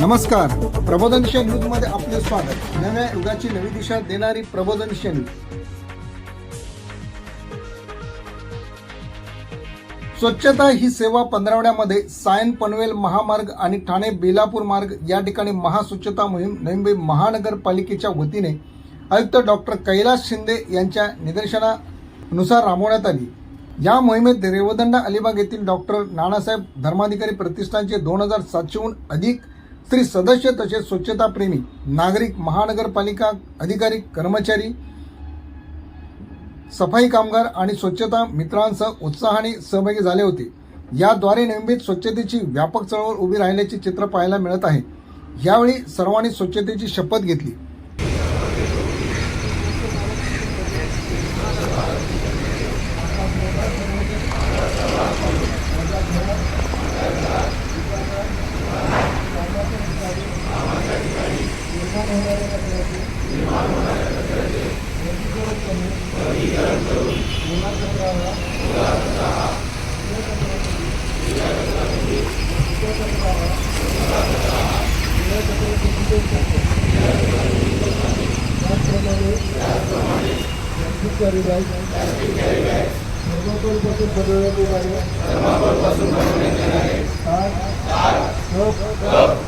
नमस्कार. प्रबोधनशील न्यूजमध्ये आपले स्वागत. नव्या युगाची नवी दिशा देणारी प्रबोधनशील स्वच्छता ही सेवा पंधरवड्यामध्ये सायन पनवेल महामार्ग आणि ठाणे बेलापूर मार्ग या ठिकाणी महास्वच्छता मोहीम मुंबई महानगरपालिकेच्या वतीने आयुक्त डॉक्टर कैलास शिंदे यांच्या निदर्शनानुसार राबवण्यात आली. या मोहिमेत रेवदंडा अलिबाग येथील डॉक्टर नानासाहेब धर्माधिकारी प्रतिष्ठानचे दोन हजार सातशेहून अधिक स्त्री सदस्य तसेच स्वच्छताप्रेमी नागरिक महानगरपालिका अधिकारी कर्मचारी सफाई कामगार आणि स्वच्छता मित्रांसह उत्साहाने सहभागी झाले होते. याद्वारे नियमित स्वच्छतेची व्यापक चळवळ उभी राहिल्याचे चित्र पाहायला मिळत आहे. यावेळी सर्वांनी स्वच्छतेची शपथ घेतली. सर्वांपासून बनवण्यात येणार आहे